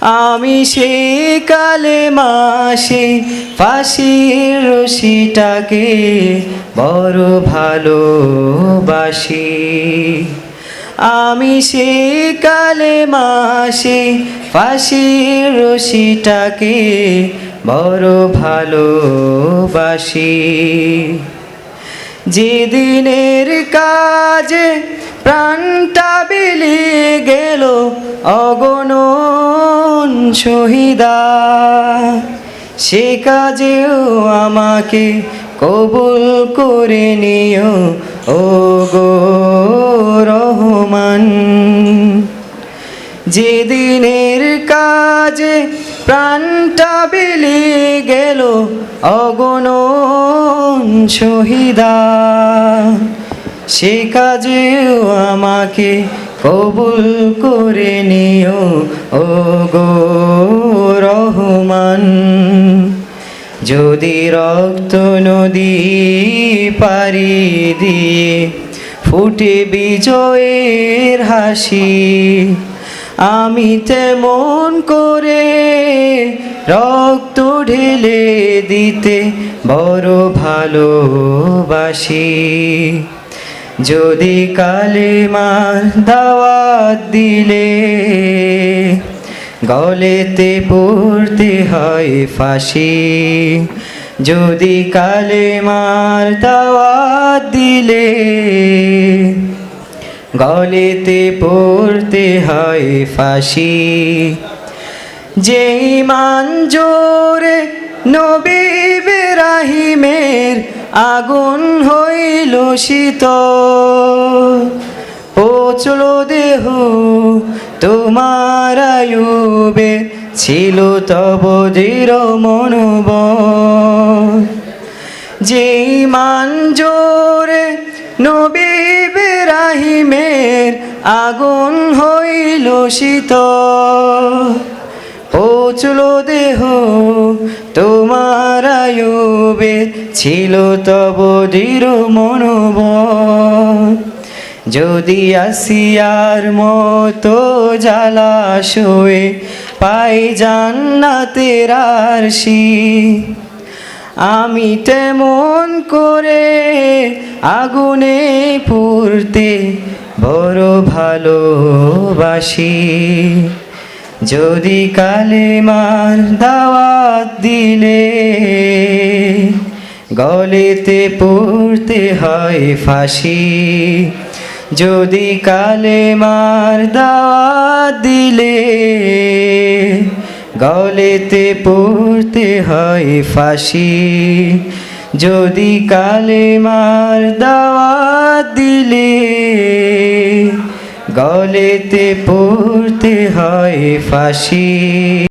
আমি সে কালে মাসে ফাঁসির রশিটাকে বড় ভালোবাসি। আমি সে কালে মাসে ফাঁসির রশিটাকে বড় ভালোবাসি। যেদিনের কাজে প্রাণটা বিলিয়ে গেল অগণন শহীদা সে কাজেও আমাকে কবুল করে নিও ও গো রহমান যেদিনের কাজে প্রাণটা বিলিয়ে গেল অগণন শহীদা সে কাজেও আমাকে কবুল করে নিও ও গো রহমান। যদি রক্ত নদী পারি দিয়ে ফুটে বিজয়ের হাসি, আমি তেমন করে রক্ত ঢেলে দিতে বড় ভালোবাসি। যদি কালেমার দাওয়াত দিলে গলেতে পড়তে হয় ফাঁসি, যদি কালেমার দাওয়াত দিলে গলেতে পড়তে হয় ফাঁসি, যেই মান জোরে নবী বেরাহিমের আগুন হইল শীত পচল দেহ, তোমার আয়ুবে ছিল তব দৃঢ় মনোব যেই মান জোরে নবী বেরাহিমের আগুন হইল শীত পচল দেহ তোমার আয়ুবে ছিল তব দৃঢ় মনোব যদি আসিয়ার মতো জ্বালাশয়ে পাই জান্নাতের আরশি, আমি তেমন করে আগুনে পুরতে বড় ভালোবাসি। যদি কালেমার দাওয়াত দিলে গলেতে পড়তে হয় ফাঁসি, যদি কালেমার দাওয়াত দিলে গলেতে পড়তে হয় ফাঁসি, যদি কালেমার দাওয়াত দিলে গলেতে পড়তে হয় ফাঁসি।